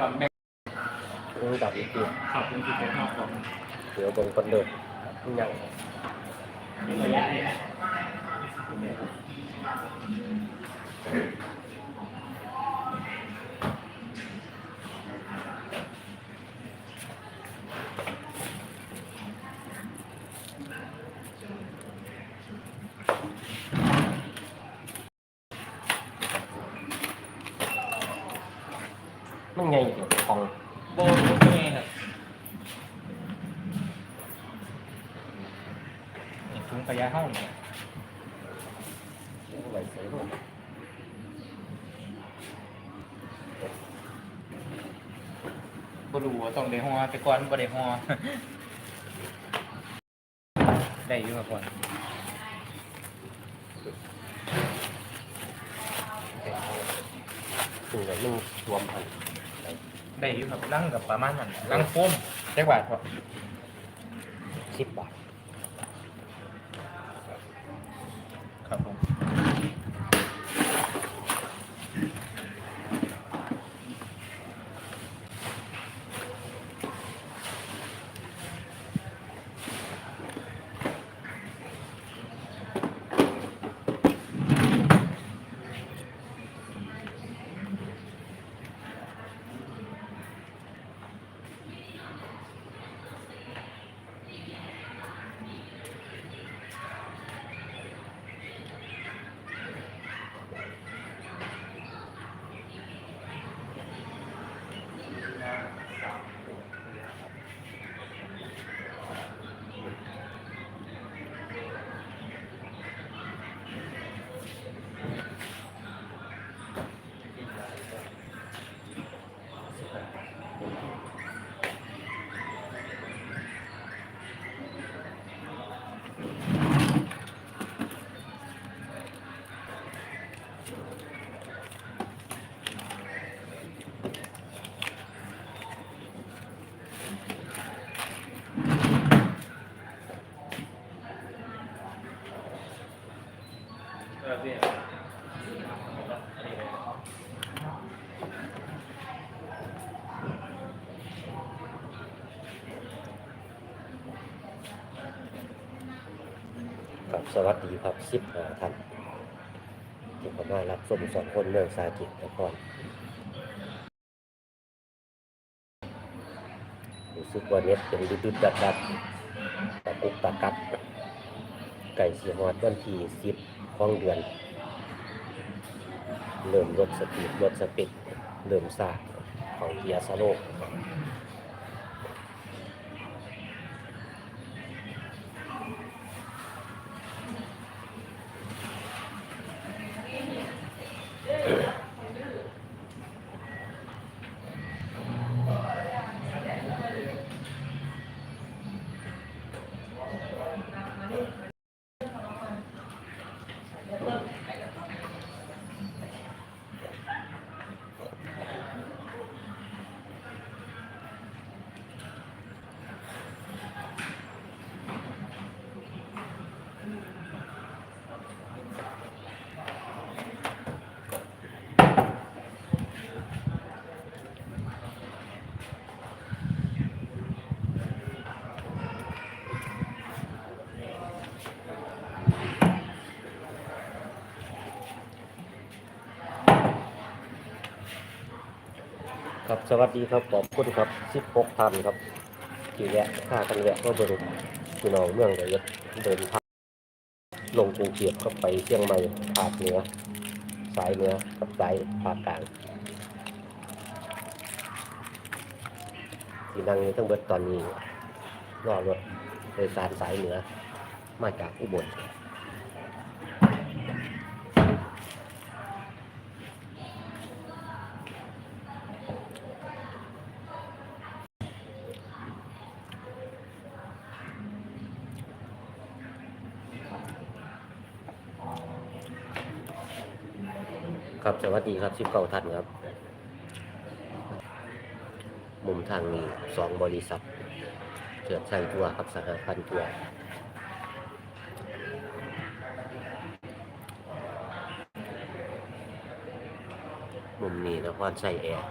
กับแบงอืมดับอีกทีขับเป็นที่เป็นนอกของเดี๋ยวบนคนเดินยังระยะนี้ มันไงเดี๋ยวของโบนเป็นไงครับนี่คุ้งระยะห้องเนี่ยไหวเสียงบรูว่าต้องได้หัวแต่ก่อนบ่ได้หัวได้อยู่มาก่อนถึงไหนมันรวมพัน ได้อยู่ครับลังกับประมาณนั้นลังโฟมจักบาทครับ สวัสดีครับสิบห้าท่านที่ผมมารับชมสองคนเรื่องสากิจนครรู้สึกว่าเน็ตเป็นดุดดุดดัดดัดตะกุกตะกัด ไก่เสียหอดวันที่สิบของเดือน เริ่มลดสปีดลดสปีดเริ่มซาของเกียร์สโลก สวัสดีครับขอบคุณครับสิบหกพันครับกี่แวะค่ากันแวะก็เบิ่งพี่น้องเมืองระยเดินทางลงกรุงเทพก็ไปเชียงใหม่ภาคเหนือสายเหนือกับสายภาคกลางที่นั่งอยู่ทั้งเบิดตอนนี้รอรถโดยสารสายเหนือมาจากอุบล วัสดีครับสิบเก้าท่านครับ มุมทางนี้สองบริษัทเกิดใช้ตัวครับสหพันธ์ตัวมุมนี้นครใช้แอร์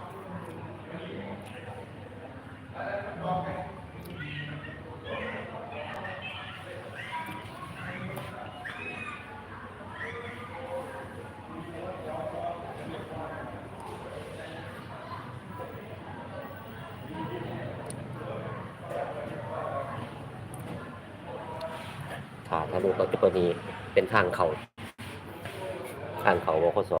ถ้าทะลุก็ตัวนี้เป็น ทางเขาทางเขาบกส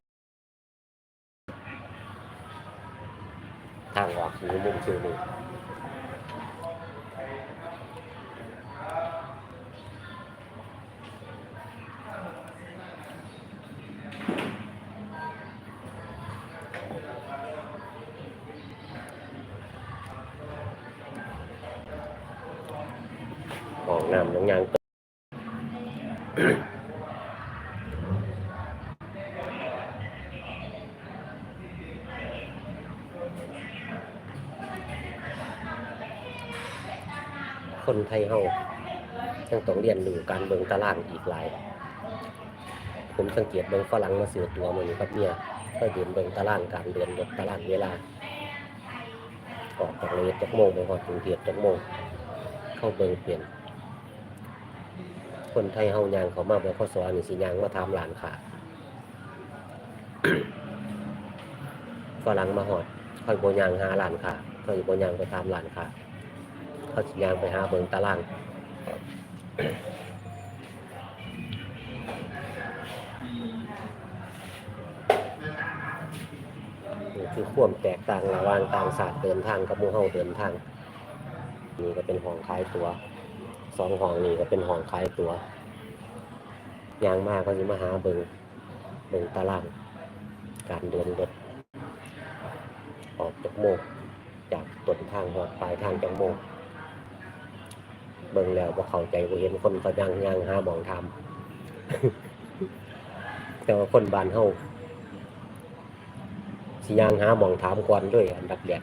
ทางออกคือมุมคือมืออกน้ำน้องยาง คนไทยเฮายังต้องเรียนรู้การเบิงตารางอีกหลาย ผมสังเกตเบิงฝรั่งมาซื้อตัวมือนี้ครับเนี่ยก็เดินเบิงตารางการเดินรถตารางเวลาออกจากเลยจักโมงไปฮอดกรุงเทพจักโมงเข้าเบิงเปลี่ยน คนไทยเฮายางเขามาบ่ข้อสอนนี่สิยางมาถามร้านค้าฝรั่งมาฮอดค่อยบ่ยางหาร้านค้าค่อยบ่ยางไปตามร้านค้า เขาสิยางไปหาเบิงตารางนี่คือควมแตกต่างระหว่างต่างศาสตร์เดินทางกับมูเฮาเดินทาง นี่ก็เป็นห้องขายตัวสองห้องนี่ก็เป็นห้องขายตัวยางมากก็สิมาหาเบิงเบิงตาราง การเดินรถออกจากโมงจากต้นทางหอดปลายทางจากโมง เบิ่งแล้วว่เข้าใจว่เห็นคนเขายังยังหาหมองทำแต่ว่าคนบ้านเฮาสิยังหาหมองถามก่อนด้วยอันดับแรก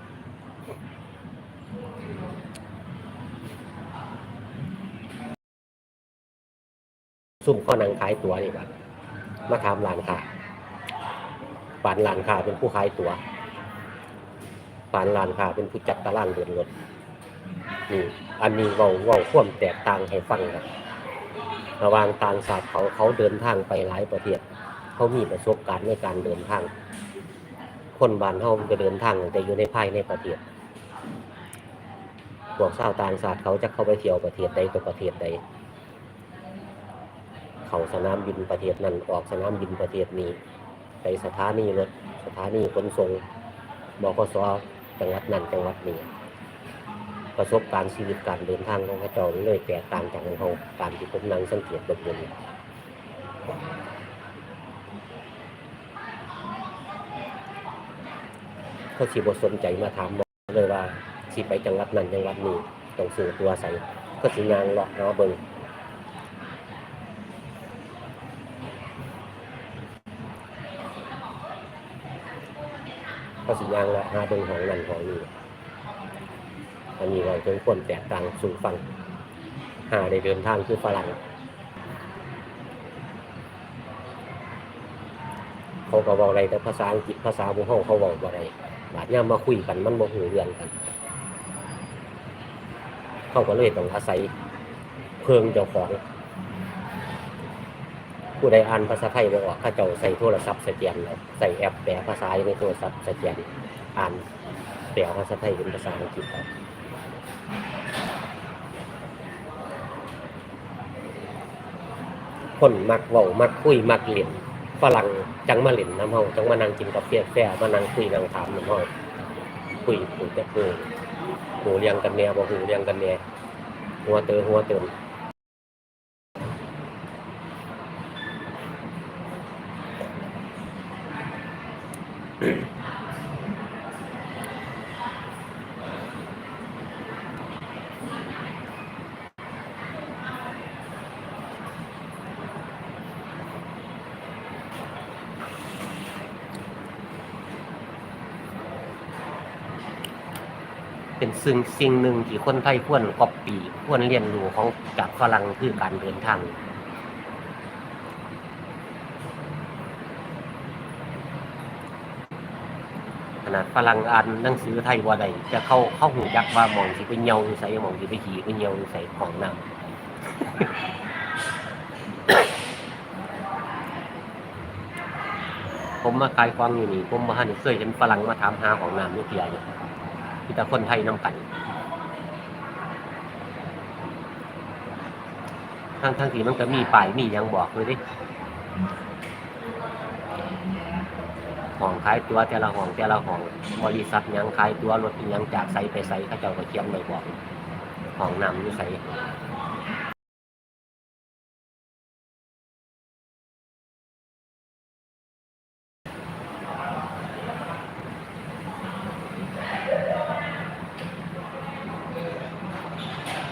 ซุ่มข้อนังขายตั๋วนี่ครับมาถามร้านค้าปานร้านค้าเป็นผู้ขายตั๋วปานร้านค้าเป็นผู้จัดตารางเดินรถ นี่อันนี้เว้าเว้าความแตกต่างให้ฟังครับระวางต่างศาสตร์เขาเขาเดินทางไปหลายประเทศเขามีประสบการณ์ในการเดินทาง คนบ้านเฮามันก็เดินทางแต่อยู่ในภายในประเทศพวกชาวต่างศาสตร์เขาจะเข้าไปเที่ยวประเทศใดก็ประเทศใด เขาสนามบินประเทศนั้นออกสนามบินประเทศนี้ ไปสถานีรถสถานีขนส่งบกสจังหวัดนั้นจังหวัดนี้ ประสบการณ์ชีวิตการเดินทางของพระเจ้าเลยแตกต่างจากของเขาการที่ผมนั่งสังเกตแบบนี้เขาสิบสนใจมาถามเลยว่าสิไปจังหวัดนั้นจังหวัดนี้ต้องซื้อตัวใส่ก็สิยางเลาะหาเบิงก็สิยางละหาเบิงของนั่นของนี้ อันนี้เราเป็นคนแตกต่างสู่ฟังหาได้เดินทางคือฝรั่งเขาก็บอกอะไรแต่ภาษาอังกฤษภาษาบุห้องเขาบอกอะไรบาดย่ามมาคุยกันมันบ่หูเรื่องกัน เขาก็เลยต้องอาศัยเพิงเจ้าของ ผู้ใดอ่านภาษาไทยบ่ออกเขาเจ้าใส่โทรศัพท์สแกนแล้วใส่แอปแปลภาษาอยู่ในโทรศัพท์สแกนอ่านแปลภาษาไทยเป็นภาษาอังกฤษเอา คนมักเว้ามักคุยมักเล่นฝรั่งจังมาเล่นน้ำเฮาจังมานั่งกินกาแฟแฟมานั่งคุยนั่งถามน้ำเฮาคุยคุยแต่หูหูเรียงกันแน่บ่หูเรียงกันแน่หัวเตอหัวเติม เป็นสิ่งสิ่งหนึ่งที่คนไทยควรก๊อปปี้ควรเรียนรู้ของจากฝรั่งคือการเดินทางขนาดฝรั่งอ่านหนังสือไทยว่าใดจะเข้าเข้าหูยักว่ามองสิไปเหี่ยวใส่มองสิไปขี่ไปเหี่ยวใส่ของน้ำผมมาขายความอยู่นี่ผมมาหันเคยเห็นฝรั่งมาถามหาของน้ำนี่เกียอยู่มี แต่คนไทยนำกันทั้งทั้งที่มันก็มีป้ายมียังบอกเลยดิห้องขายตัวแต่ละห้องแต่ละห้องบริษัทยังขายตัวรถยังจากไสไปไสเขาเจ้าก็เขียนไว้บอกห้องนำอยู่ไส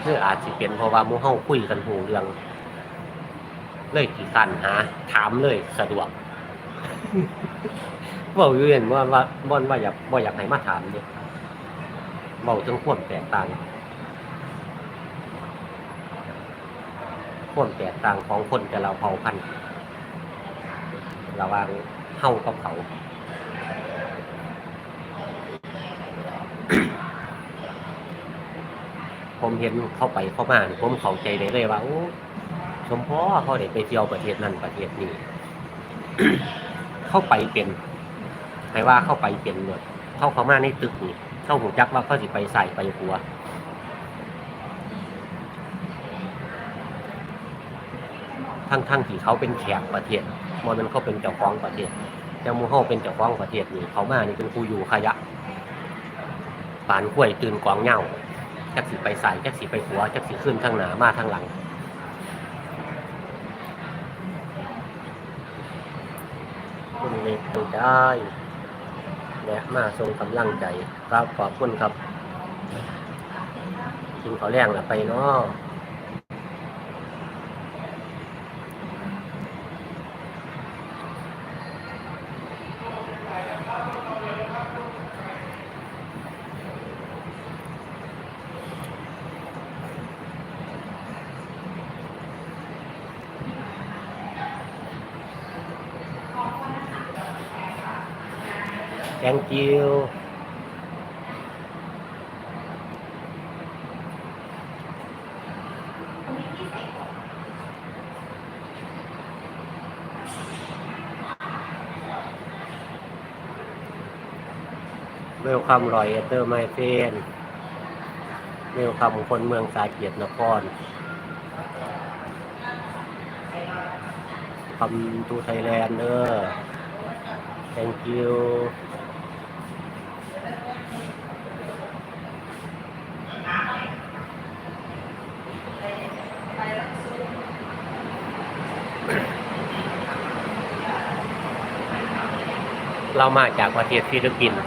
คืออาจจะ เป็นเพราะว่ามู่เฮาคุยกันหูเรื่อง เลยกี่คันหา ถามเลยสะดวกเว้าอยู่เห็นว่าว่าบ่นว่าอยากบ่อยากให้มาถามเด้เว้าถึงความแตกต่างความแตกต่างของคนแต่ละเผ่าพันธุ์ระว่างเฮากับเขา ผมเห็นเข้าไปเข้ามาผมเข้าใจได้เลยว่าโอ้สมพอเขาได้ไปเที่ยวประเทศนั้นประเทศนี้เข้าไปเป็นใครว่าเข้าไปเป็นเนี่ยเข้าเข้ามาในตึกนี่เข้าหูจักว่าเขาสิไปใส่ไปหัวทั้งทั้งที่เขาเป็นแขกประเทศมอนั้นเขาเป็นเจ้าของประเทศแต่หมูเฮาเป็นเจ้าของประเทศนี่เขามานี่เป็นครูอยู่ขยะปานกล้วยตื่นกวางเง่า จักสีไปใส่จักสีไปหัวจักสีขึ้นทางหนามาทางหลัง คุณเล็กไม่ได้และมาทรงกำลังใจครับขอบคุณครับกินเขาวแรงละไปเนาะ thank you เวลคัมรอยเอเตอร์ไมเฟนเวลคัมคนเมืองสาเกียรตินครคำทูไทยแลนด์เดอร์ thank you เรามาจากประเทศฟิลิปปินส์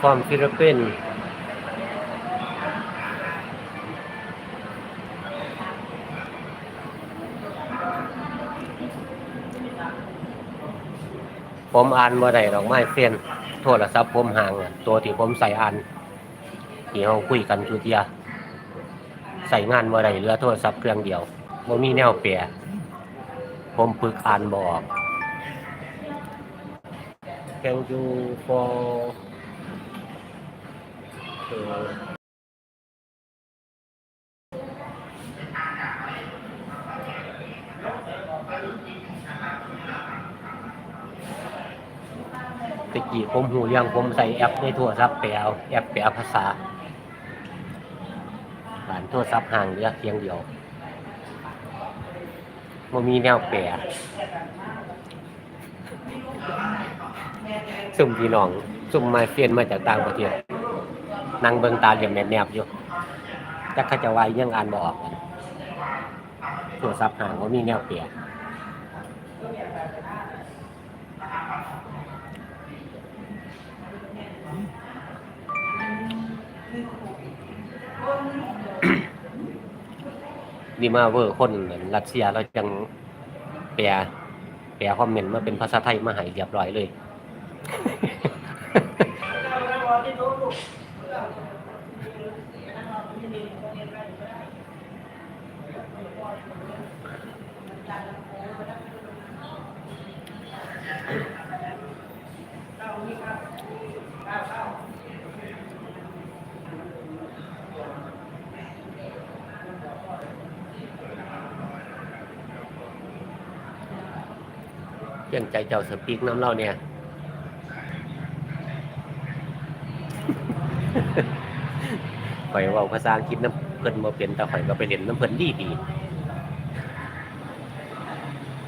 ฟอร์มฟิลิปปินส์ผมอ่านบ่ได้ดอกไม้เส้นโทรศัพท์ผมห่างอะตัวที่ผมใส่อ่านที่เราคุยกันทุเทียใส่งานบ่ได้เหลือโทรศัพท์เครื่องเดียวบ่มีแนวแปลผมปึกอ่านบออก Thank you for uh, ตะกี้ผมหูเรื่องผมใส่แอปในโทรศัพท์แปลเอาแอปแปลภาษาผ่านโทรศัพท์ห่างเหลือเพียงเดียวมันมีแนวแปล ซุ่มพี่น้องซุ่มมาเฟียนมาจากต่างประเทศนั่งเบิ่งตาเหลี่ยมแนบๆอยู่จักเขาจะวายยังอ่านบ่ออกกันโทรศัพท์ห่างว่ามีแนวเปลี่ยนนี่มาเวอร์คนรัสเซียเราจังแปลแปลคอมเมนต์มาเป็นภาษาไทยมาให้เรียบร้อยเลย เรื่องใจเจ้าสปีกน้ำเล่าเนี่ย ข่อยเว่าภาษาอังกฤษน้ำเพิ่นบ่เป็นแต่ข่อยก็ไปเรียนน้ำเพิ่นดีดี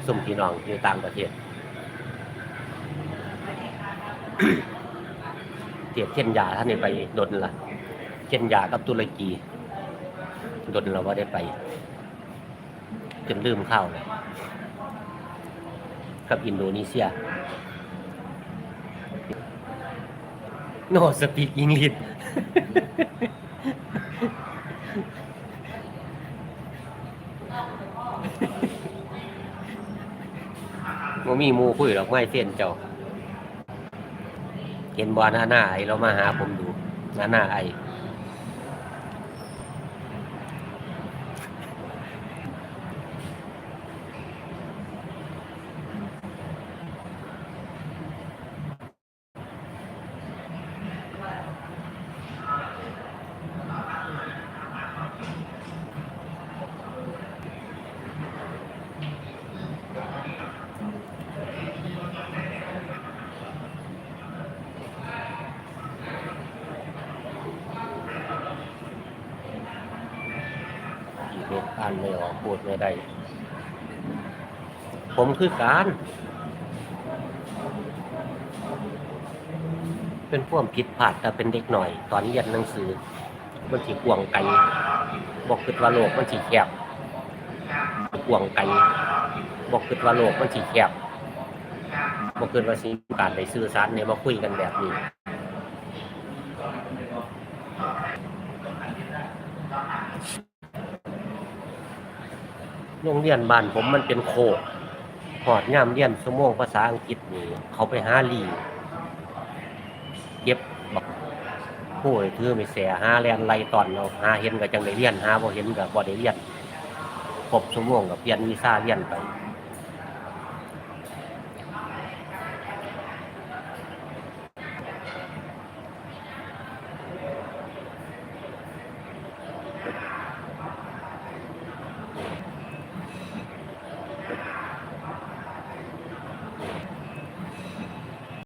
สุ่มพี่น้องอยู่ต่างประเทศเทียบเช่นยาท่านนี่ไปดนละเช่นยากับตุรกีดนเราว่าได้ไป จนลืมข้าวเลยกับอินโดนีเซีย No speak English ม่มีมูคุยหรอกไม่เส้นเจ้า เห็นบอหน้าหน้าไอเรามาหาผมดูหน้าหน้าไอ อ่านไม่ออกพูดไม่ได้ ผมคือการ เป็นพวกผิดพลาดแต่เป็นเด็กหน่อย ตอนเรียนหนังสือ มันสีกวงไกลบอกคิดว่าโลกมันสีแคบกวงไกลบอกคิดว่าโลกมันสีแคบบอกคิดว่าสิมีการได้สื่อสารเนี่ยมาคุยกันแบบนี้ โรงเรียนบ้านผมมันเป็นโคกหอดย่ามเรียนสมงภาษาอังกฤษนี่ เขาไปหาลีเก็บบักโอ้ยถือไม่เสียหาแลนไรตอนเราหาเห็นกับจังได้เรียนหาบ่เห็นกับ่ได้เรียนครบสมงกับเรียนวีซ่าเรียนไป